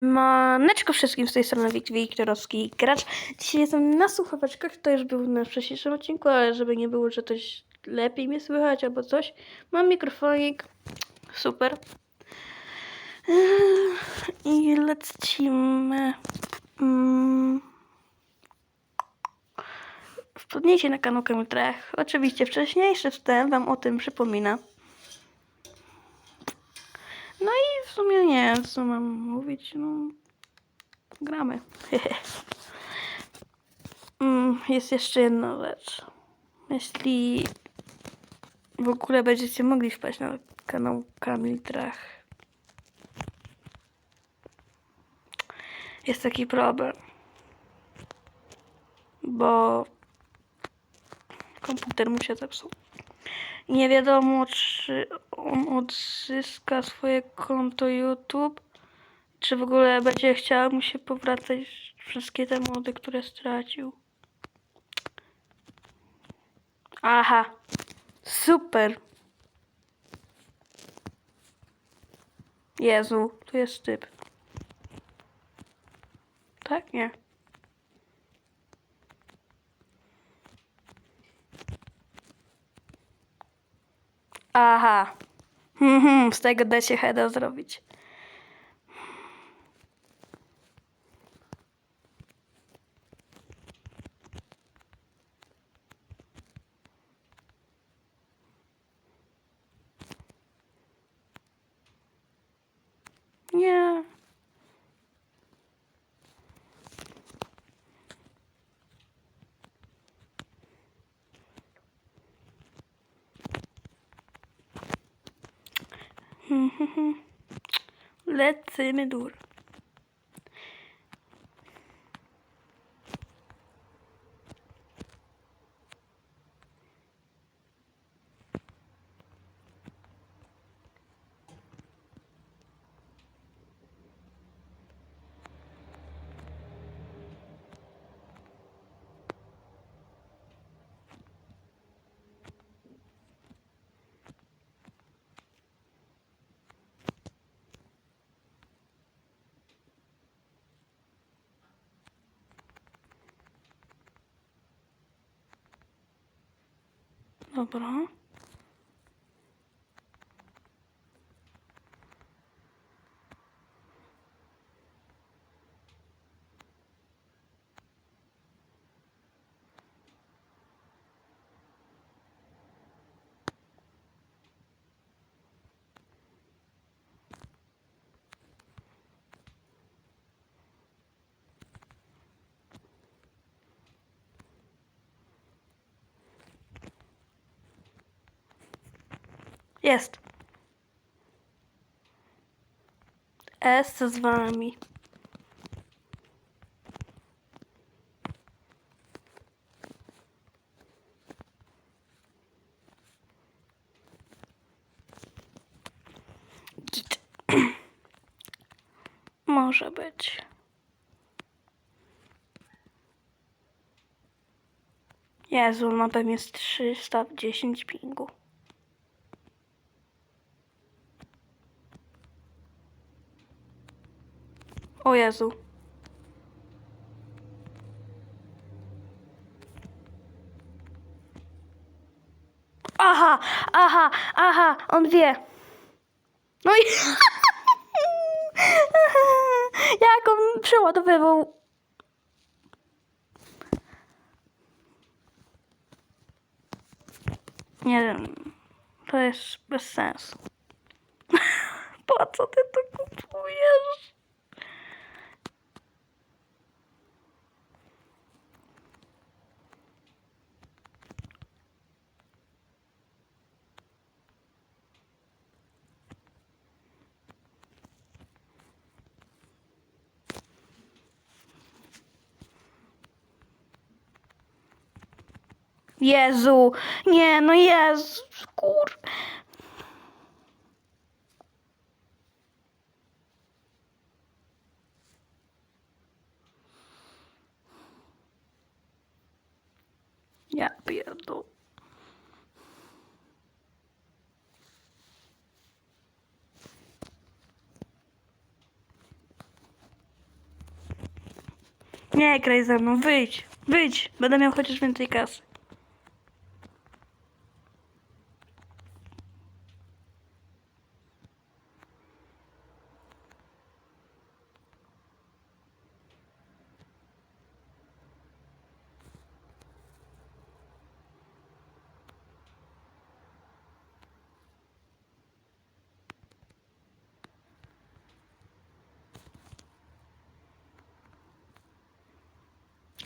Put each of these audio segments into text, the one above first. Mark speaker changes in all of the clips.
Speaker 1: Maneczko wszystkim z tej strony Wik- Wiktorowski Gracz. Dzisiaj jestem na słuchaweczkach, to już był na wcześniejszym odcinku, ale żeby nie było, że coś lepiej mnie słychać albo coś. Mam mikrofonik, super. Eee, I lecimy. Mm. Wpadnijcie na kanał Kamil Trech. Oczywiście wcześniejszy wstęp wam o tym przypomina. No i w sumie nie wiem, co mam mówić. No, gramy. Mm, Jest jeszcze jedna rzecz. Jeśli w ogóle będziecie mogli wpaść na kanał Kamil Trach. Jest taki problem. Bo komputer mu się zepsuł. Nie wiadomo, czy on odzyska swoje konto YouTube, czy w ogóle będzie chciał mu się powracać wszystkie te mody, które stracił. Aha, super. Jezu, tu jest typ. Tak? Nie. Aha. Mhm, z tego da się heada zrobić. Nie. Lecimy dur. Dobra. Jest. S z wami. Git. Może być. Jezu, na pewno jest 310 pingu. O Jezu. Aha, aha, aha, on wie. No i... Jak on przeładowywał... Nie wiem. To jest bez sensu. Po co ty to kupujesz? Jezu, nie, no Jezu, kur... Ja pierdol. Nie graj ze mną, wyjdź, wyjdź. Będę miał chociaż więcej kasy.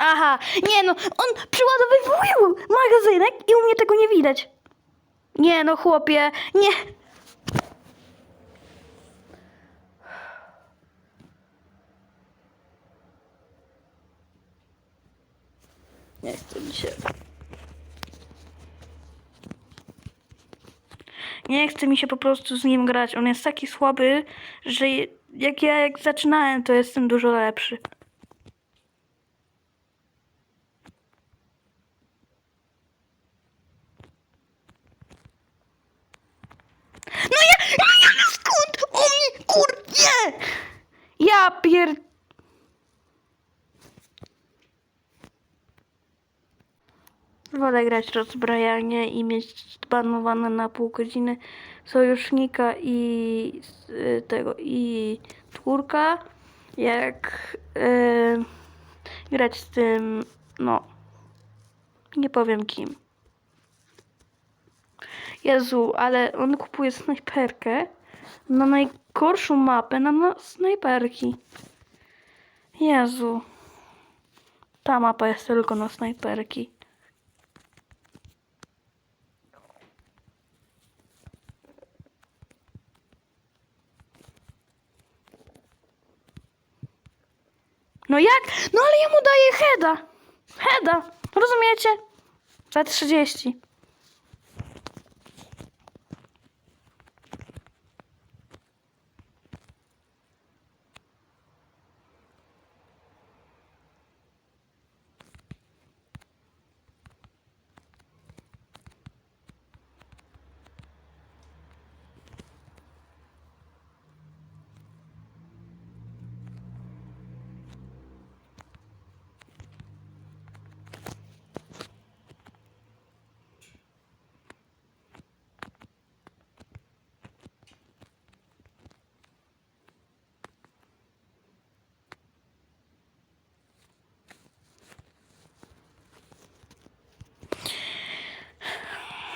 Speaker 1: Aha, nie no, on przyładowywał magazynek i u mnie tego nie widać. Nie no, chłopie, nie. Nie chcę się. Nie chce mi się po prostu z nim grać. On jest taki słaby, że jak ja jak zaczynałem, to jestem dużo lepszy. No ja, no ja no skąd? O mnie, kur, nie! Pier... Wolę grać rozbrajanie i mieć banowane na pół godziny sojusznika i y, tego i czwórka, jak y, grać z tym, no, nie powiem kim. Jezu, ale on kupuje snajperkę na najgorszą mapę na, na snajperki. Jezu. Ta mapa jest tylko na snajperki. No jak? No ale ja mu daję heada. Heada. Rozumiecie? Za 30.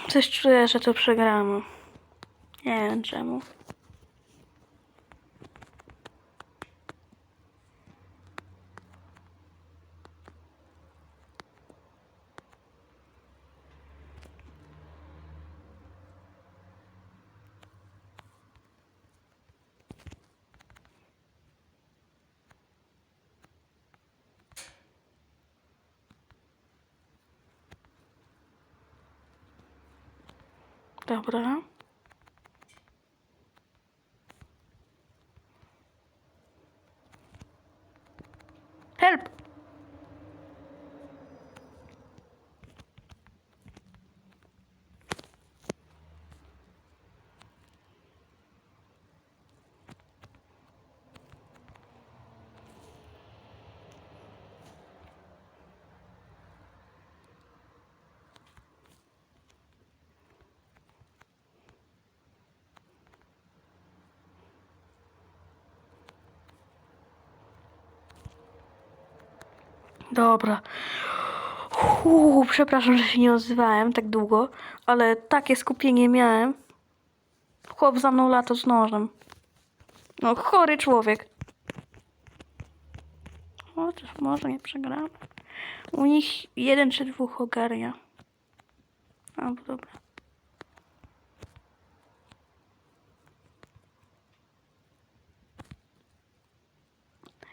Speaker 1: Coś czuję, że to przegramy. Nie wiem czemu. Dobra. Dobra. Uuu, przepraszam, że się nie odzywałem tak długo, ale takie skupienie miałem. Chłop za mną lato z nożem. No, chory człowiek. Chociaż może nie przegramy. U nich jeden czy dwóch ogarnia. Albo dobra.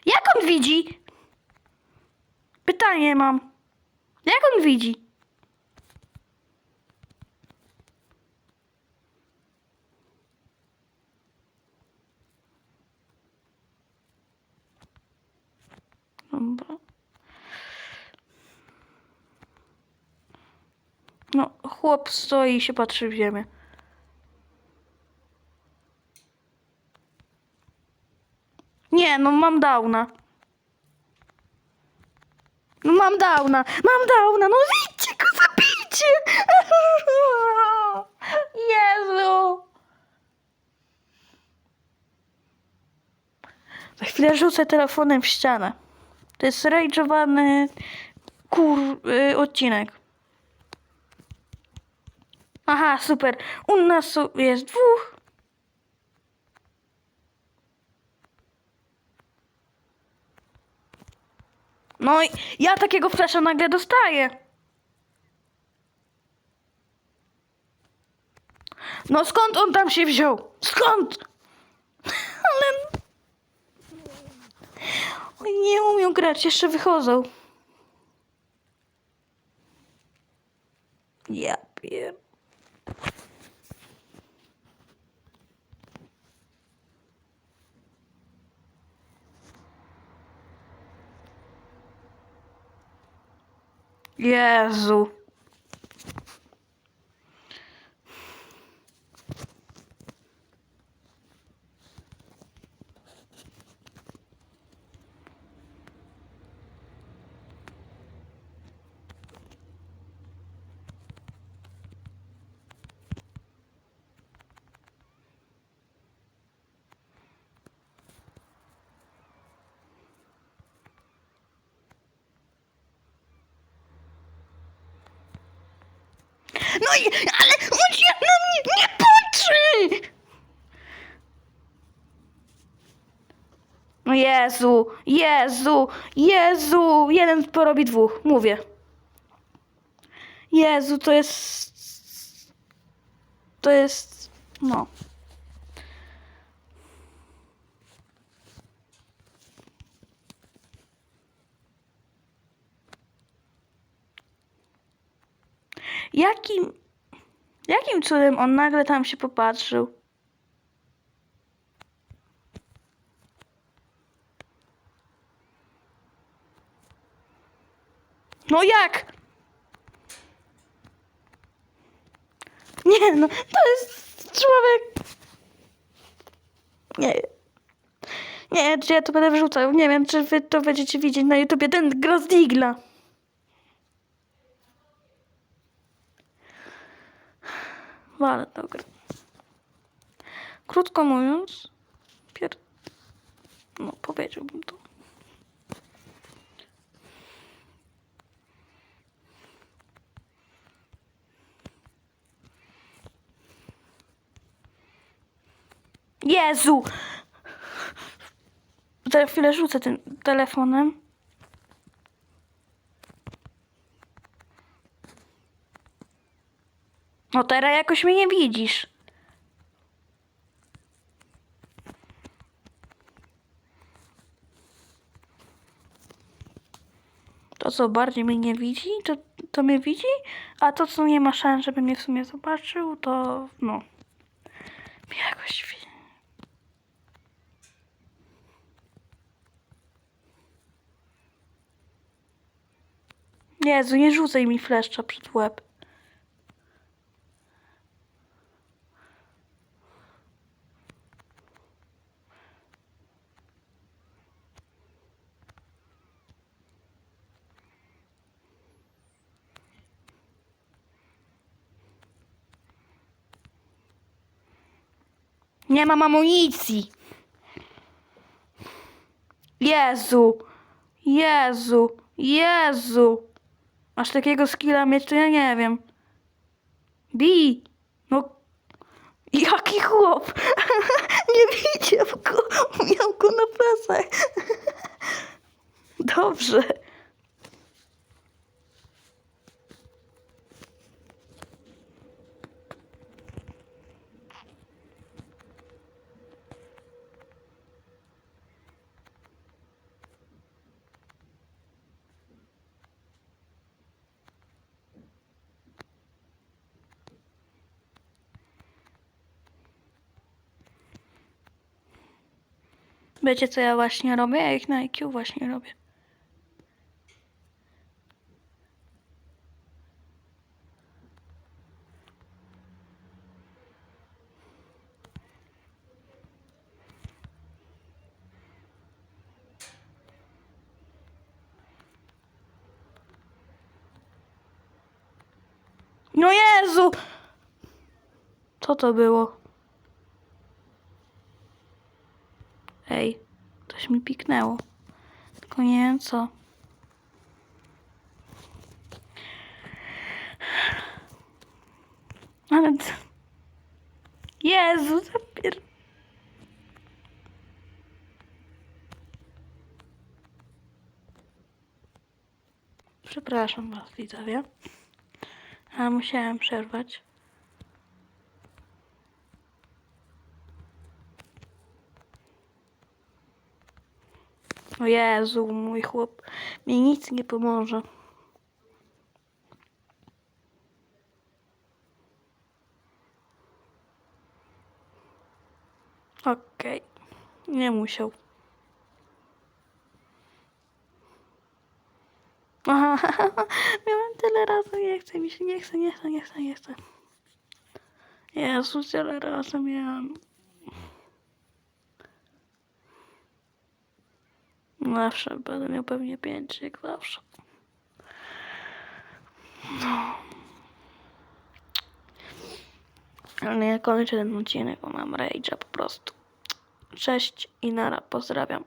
Speaker 1: Jak on widzi? Pytanie mam. Jak on widzi? Dobra. No, chłop stoi i się patrzy w ziemię. Nie, no mam downa. Mam downa, mam downa, no idźcie go, zabijcie! Jezu! Za chwilę rzucę telefonem w ścianę. To jest rage'owany kur... Y, odcinek. Aha, super. U nas jest dwóch. No i ja takiego flasha nagle dostaję. No skąd on tam się wziął? Skąd? Ale... Oni nie umią grać, jeszcze wychodzą. Ja pier... Jezu. No i, ale on się na mnie nie patrzy! No Jezu, Jezu, Jezu, jeden porobi dwóch, mówię. Jezu, to jest... To jest... No. Jakim... Jakim cudem on nagle tam się popatrzył? No jak? Nie, no to jest człowiek. Nie. Nie, czy ja to będę wrzucał. Nie wiem, czy wy to będziecie widzieć na YouTubie. Ten gra. Ale dobra. Krótko mówiąc, pier... No, powiedziałbym to. Jezu! Za chwilę rzucę tym telefonem. No teraz jakoś mnie nie widzisz. To co, bardziej mnie nie widzi, to, to mnie widzi, a to co nie ma szans, żeby mnie w sumie zobaczył, to no. Jakoś wi- Jezu, nie rzucaj mi fleszcza przed łeb. Nie mam amunicji. Jezu, Jezu, Jezu. Aż takiego skilla mieć, to ja nie wiem. Bi, no. Jaki chłop. nie widział go. Miał go na plecach. Dobrze. Wiecie co ja właśnie robię? Ja ich na IQ właśnie robię. No Jezu! Co to było? Coś mi piknęło. Tylko nie wiem co. Ale... Jezu, zapier... Przepraszam was, widzowie. Ale musiałem przerwać. O Jezu, mój chłop mi nic nie pomoże. Okej, nie musiał. Aha, miałem tyle razy, nie chcę mi się, nie chcę, nie chcę, nie chcę, nie chcę. Jezu, tyle razy miałem. Zawsze będę miał pewnie pięć, jak zawsze. No. Ale ja kończę ten odcinek, bo mam rage'a po prostu. Cześć i nara, pozdrawiam.